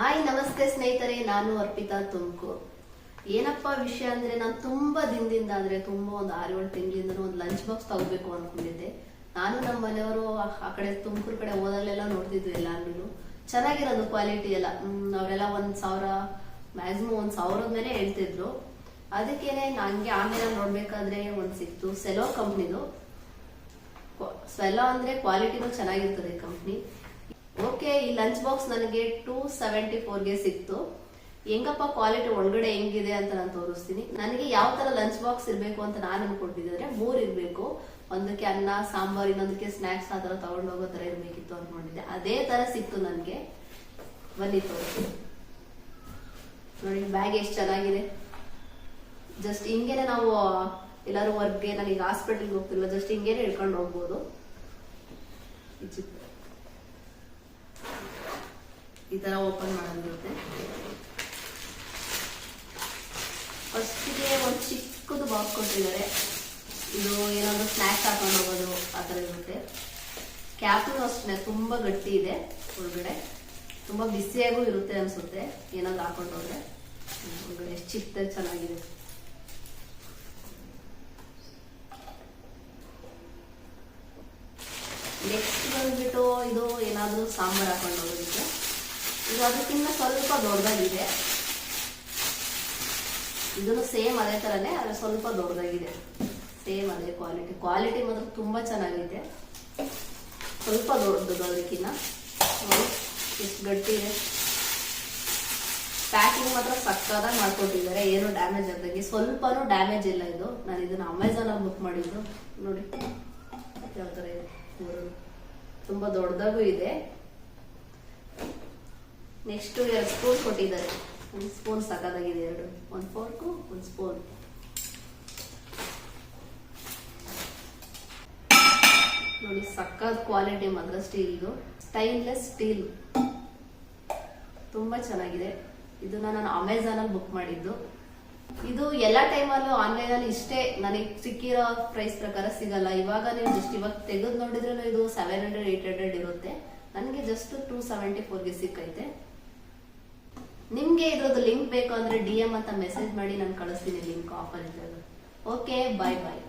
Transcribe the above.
Hi, ನಮಸ್ತೆ ಸ್ನೇಹಿತರೆ, ನಾನು ಅರ್ಪಿತಾ ತುಮಕು. ಏನಪ್ಪ ವಿಷಯ ಅಂದ್ರೆ, ನಾನು ತುಂಬಾ ದಿನದಿಂದ ಅಂದ್ರೆ, ತುಂಬಾ ಒಂದು ಆರು ಏಳು ತಿಂಗಳಿಂದ ಒಂದು ಲಂಚ್ ಬಾಕ್ಸ್ ತಗೋಬೇಕು ಅನ್ಕೊಂಡಿದ್ದೆ. ನಾನು ನಮ್ಮ ಮನೆಯವರು ಆ ಕಡೆ ತುಮಕೂರು ಕಡೆ ಹೋದಲ್ಲೆಲ್ಲ ನೋಡ್ತಿದ್ವಿ ಎಲ್ಲಾರು ಚೆನ್ನಾಗಿರೋದು ಕ್ವಾಲಿಟಿ ಎಲ್ಲ. ಅವರೆಲ್ಲ ಒಂದ್ ಸಾವಿರ ಮ್ಯಾಕ್ಸಿಮಮ್ ಒಂದ್ ಸಾವಿರದ ಮೇಲೆ ಹೇಳ್ತಿದ್ರು. ಅದಕ್ಕೇನೆ ನಂಗೆ ಆಮೇಲೆ ನೋಡ್ಬೇಕಾದ್ರೆ ಒಂದ್ ಸಿಕ್ತು. ಸೆಲೋ ಕಂಪ್ನಿದು ಸೆಲೋ ಅಂದ್ರೆ ಕ್ವಾಲಿಟಿನೂ ಚೆನ್ನಾಗಿರ್ತದೆ ಕಂಪ್ನಿ ಓಕೆ, ಈ ಲಂಚ್ ಬಾಕ್ಸ್ ನನಗೆ ಟೂ ಸೆವೆಂಟಿ ಫೋರ್ಗೆ ಸಿಕ್ತು. ಹೆಂಗಪ್ಪ ಕ್ವಾಲಿಟಿ ಒಳಗಡೆ ಹೆಂಗಿದೆ ಅಂತ ನಾನು ತೋರಿಸ್ತೀನಿ. ನನಗೆ ಯಾವ ತರ ಲಂಚ್ ಬಾಕ್ಸ್ ಇರಬೇಕು ಅಂತ ನಾನು ಅನ್ಕೊಂಡಿದ್ದೆ ಮೂರ್ ಇರಬೇಕು. ಒಂದಕ್ಕೆ ಅನ್ನ, ಸಾಂಬಾರ್, ಇನ್ನೊಂದಕ್ಕೆ ಸ್ನಾಕ್ಸ್ ಆ ತರ ತಗೊಂಡು ಹೋಗೋ ತರ ಇರ್ಬೇಕಿತ್ತು ಅನ್ಕೊಂಡಿದ್ದೆ. ಅದೇ ತರ ಸಿಕ್ತು ನನಗೆ. ಬನ್ನಿ ತೋರಿಸಿ ನೋಡಿ ಬ್ಯಾಗ್ ಎಷ್ಟು ಚೆನ್ನಾಗಿದೆ. ಜಸ್ಟ್ ಹಿಂಗೇನೆ ನಾವು ಎಲ್ಲರೂ ವರ್ಕ್ಗೆ ನನಗೆ ಹಾಸ್ಪಿಟಲ್ಗೆ ಹೋಗ್ತಿಲ್ವ ಜಸ್ಟ್ ಹಿಂಗೇನೆ ಹಿಡ್ಕೊಂಡು ಹೋಗ್ಬೋದು. ಈ ತರ ಓಪನ್ ಮಾಡೋದಿರುತ್ತೆ. ಫಸ್ಟಿಗೆ ಒಂದು ಚಿಕ್ಕದು ಬಾಕ್ಸ್ ಕೊಟ್ಟಿದ್ದಾರೆ. ಇದು ಏನಾದ್ರು ಸ್ನ್ಯಾಕ್ಸ್ ಹಾಕೊಂಡು ಹೋಗೋದು ಆ ಥರ ಇರುತ್ತೆ. ಕ್ಯಾಪು ಅಷ್ಟೇ, ತುಂಬಾ ಗಟ್ಟಿ ಇದೆ ಒಳಗಡೆ. ತುಂಬಾ ಬಿಸಿಯಾಗೂ ಇರುತ್ತೆ ಅನ್ಸುತ್ತೆ ಏನಾದ್ರು ಹಾಕೊಂಡು ಹೋದ್ರೆ. ಒಳಗಡೆ ಎಷ್ಟು ಚೆನ್ನಾಗಿದೆ. ನೆಕ್ಸ್ಟ್ ಬಂದ್ಬಿಟ್ಟು ಇದು ಏನಾದ್ರು ಸಾಂಬಾರ್ ಹಾಕೊಂಡು ಹೋಗೋದಕ್ಕೆ. ಇದು ಅದಕ್ಕಿಂತ ಸ್ವಲ್ಪ ದೊಡ್ಡದಾಗಿದೆ. ಇದನ್ನು ಸೇಮ್ ಅದೇ ತರನೇ ಆದ್ರೆ ಸ್ವಲ್ಪ ದೊಡ್ಡದಾಗಿದೆ. ಸೇಮ್ ಅದೇ ಕ್ವಾಲಿಟಿ ಕ್ವಾಲಿಟಿ ಮಾತ್ರ ತುಂಬಾ ಚೆನ್ನಾಗಿದೆ ಸ್ವಲ್ಪ ದೊಡ್ಡದು ಅದಕ್ಕಿಂತ ನೋಡಿ ಎಷ್ಟು ಗಟ್ಟಿ ಇದೆ. ಪ್ಯಾಕಿಂಗ್ ಮಾತ್ರ ಸಕ್ಕದಾಗಿ ಮಾಡ್ಕೊಟ್ಟಿದ್ದಾರೆ. ಏನು ಡ್ಯಾಮೇಜ್ ಆದಾಗಿ ಸ್ವಲ್ಪನೂ ಡ್ಯಾಮೇಜ್ ಇಲ್ಲ ಇದು. ನಾನು ಇದನ್ನ ಅಮೆಝಾನ್ ಅಲ್ಲಿ ಬುಕ್ ಮಾಡಿದ್ದು. ನೋಡಿ, ಯಾವ ತರ ಇದೆ. ತುಂಬಾ ದೊಡ್ಡದಾಗೂ ಇದೆ. ನೆಕ್ಸ್ಟ್ ಎರಡು ಸ್ಪೂನ್ ಕೊಟ್ಟಿದ್ದಾರೆ. ಒಂದು ಸ್ಪೂನ್ ಸಕ್ಕದಾಗಿದೆ ಎರಡು. ಒಂದು ಫೋರ್ಕು ಒಂದು ಸ್ಪೂನ್ ನೋಡಿ ಸಕ್ಕತ್ ಕ್ವಾಲಿಟಿ ಮಾತ್ರ ಸ್ಟೀಲ್ದು ಸ್ಟೈನ್ಲೆಸ್ ಸ್ಟೀಲ್ ತುಂಬಾ ಚೆನ್ನಾಗಿದೆ. ಇದನ್ನ ನಾನು ಅಮೆಝಾನಲ್ಲಿ ಬುಕ್ ಮಾಡಿದ್ದು. ಇದು ಎಲ್ಲ ಟೈಮಲ್ಲೂ ಆನ್ಲೈನ್ ಅಲ್ಲಿ ಇಷ್ಟೇ. ನನಗೆ ಸಿಕ್ಕಿರೋ ಪ್ರೈಸ್ ಪ್ರಕಾರ ಸಿಗಲ್ಲ. ಇವಾಗ ನೀವು ಜಸ್ಟ್ ಇವಾಗ ತೆಗೆದು ನೋಡಿದ್ರೂ ಇದು ಸೆವೆನ್ ಹಂಡ್ರೆಡ್ ಏಟ್ ಹಂಡ್ರೆಡ್ ಇರುತ್ತೆ. ನನಗೆ ಜಸ್ಟ್ ಟೂ ಸೆವೆಂಟಿ ಫೋರ್ಗೆ ಸಿಕ್ಕೈತೆ. ನಿಮ್ಗೆ ಇದ್ರದ್ದು ಲಿಂಕ್ ಬೇಕು ಅಂದ್ರೆ ಡಿ ಎಂ ಅಂತ ಮೆಸೇಜ್ ಮಾಡಿ ನಾನು ಕಳಿಸ್ತೀನಿ ಲಿಂಕ್ ಆಫರ್ ಇದ್ರದ್ದು ಓಕೆ ಬಾಯ್ ಬಾಯ್